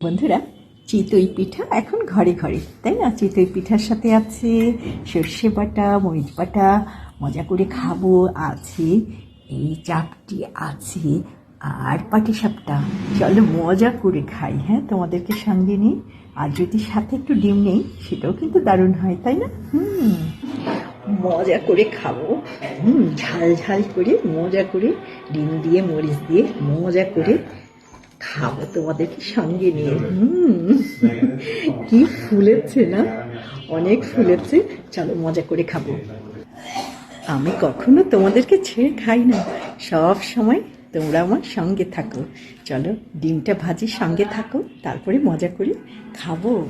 বন্ধুরা, চিতই পিঠা এখন ঘরে ঘরে, তাই না? চিতই পিঠার সাথে আছে সর্ষে বাটা, মরিচ বাটা, মজা করে খাব, আছে এই চাপটি আছে আর পাটিসাপটা চলো মজা করে খাই হ্যাঁ? তোমাদেরকে সঙ্গে নিই। আর যদি সাথে একটু ডিম নেই, সেটাও কিন্তু দারুণ হয়, তাই না? হুম, মজা করে খাব। হুম, ঝাল ঝাল করে মজা করে ডিম দিয়ে, মরিচ দিয়ে মজা করে খাব তোমাদেরকে সঙ্গে নিয়ে? হুম। কি ফুলেছে না? অনেক ফুলেছে চলো মজা করে খাব। আমি কখনো তোমাদেরকে ছেড়ে খাই না। সব সময় তোমরা আমার সঙ্গে থাকো। চলো ডিমটা ভাজি সঙ্গে থাকো তারপরে মজা করে খাব।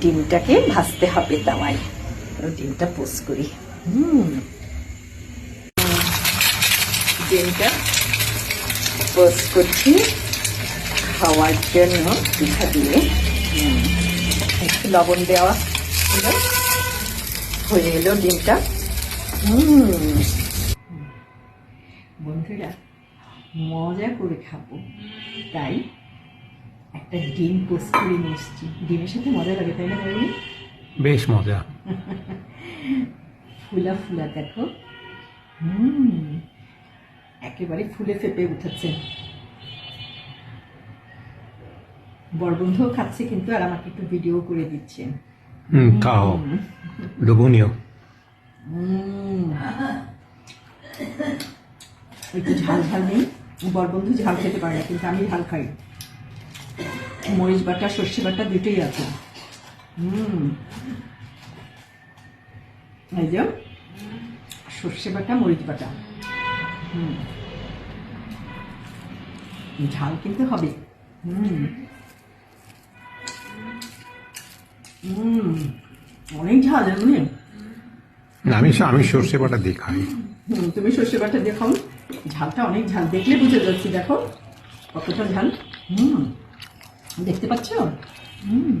ডিমটাকে ভাজতে হবে তাওয়ায়। ডিমটা পোস্ট করি। হুম। ডিমটা পোস্ট করছি। খাওয়ার জন্য পিঠা দিয়ে। একটু লবণ দেওয়া ছিল। হয়ে এলো ডিমটা। হুম। বন্ধুরা মজা করে খাব। তাই একটা ডিম পোস্ট করে নিয়ে এসছি। ডিমের সাথে মজা লাগে তাই না বলুন বেশ মজা। ফুলা ফুলা দেখো। হুম। একেবারে ফুলে ফেপে উঠেছে। বরবন্ধুও খাচ্ছে কিন্তু আর আমাকে একটু ভিডিও করে দিচ্ছে। খাও। লোভনীয়। একটু ঝাল ঝাল নেই। বরবন্ধু ঝাল খেতে পারে না কিন্তু আমি ঝাল খাই। মরিচ বাটা সর্ষে বাটা দুটোই আছে। হুম। এই যে সর্ষে বাটা মরিচ বাটা। হুম। ঝাল কিন্তু হবে। হুম। হুম। অনেক ঝাল এমনি আমি আমি সর্ষে বাটা দিয়ে খাই। হুম, তুমি সর্ষে বাটা দেখো ঝালটা অনেক ঝাল দেখলে বুঝে যাচ্ছি দেখো কতটা ঝাল। হুম। দেখতে পাচ্ছ? হুম।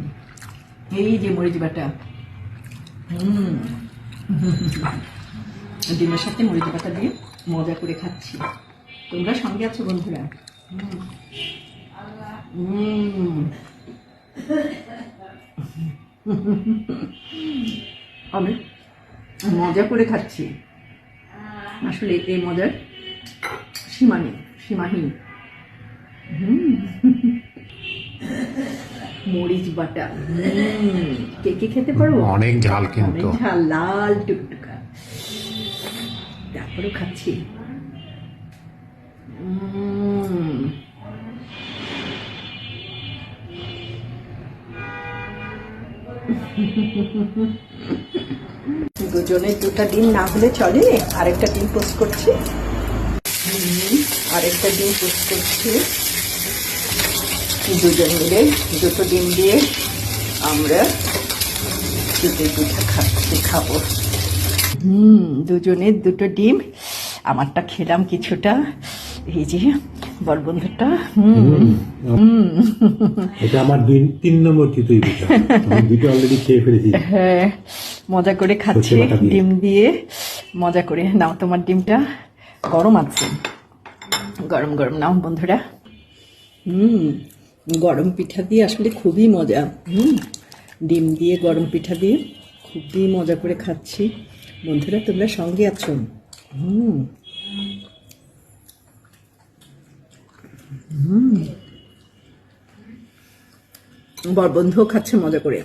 এই যে মরিচ বাটা। হুম। ডিমের সাথে মরিচ বাটা দিয়ে মজা করে খাচ্ছি। তোমরা সঙ্গে আছো বন্ধুরা? আমি মজা করে খাচ্ছি। আসলে এই মজার সীমা নেই সীমাহীন। হুম। মরিচ বাটা। কে কে খেতে পারো? অনেক ঝাল কিন্তু। ঝাল লাল টুকটুকা। তারপরেও খাচ্ছি। উম। দুজনের দুটা ডিম না হলে চলে, আরেকটা ডিম পোস্ট করছি। আরেকটা ডিম পোস্ট করছি। দুজন মিলে দুটো ডিম দিয়ে আমরা দুটো পিঠা খাচ্ছি, খাব। হুম দুজনের দুটো ডিম। আমারটা খেলাম কিছুটা। এই যে বরবন্ধুটা এটা আমার দুই তিন নম্বর চিতই পিঠা। দুটো অলরেডি খেয়ে ফেলেছি। হ্যাঁ মজা করে খাচ্ছি। ডিম দিয়ে। মজা করে। নাও তোমার ডিমটা গরম আছে। গরম গরম নাও বন্ধুরা। হুম গরম পিঠা দিয়ে আসলে খুবই মজা। হুম ডিম দিয়ে গরম পিঠা দিয়ে খুবই মজা করে খাচ্ছি। বন্ধুরা তোমরা সঙ্গে আছো। হুম। বরবন্ধুও খাচ্ছে মজা করে।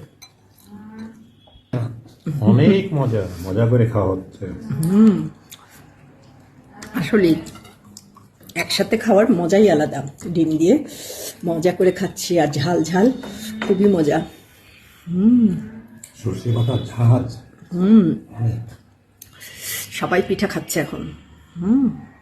অনেক মজা মজা করে খাওয়া হচ্ছে। আসলে একসাথে খাওয়ার মজাই আলাদা। ডিম দিয়ে মজা করে খাচ্ছি আর ঝাল ঝাল খুবই মজা। সর্ষে ঝাঁজ হুম। সবাই পিঠা খাচ্ছে এখন। হুম।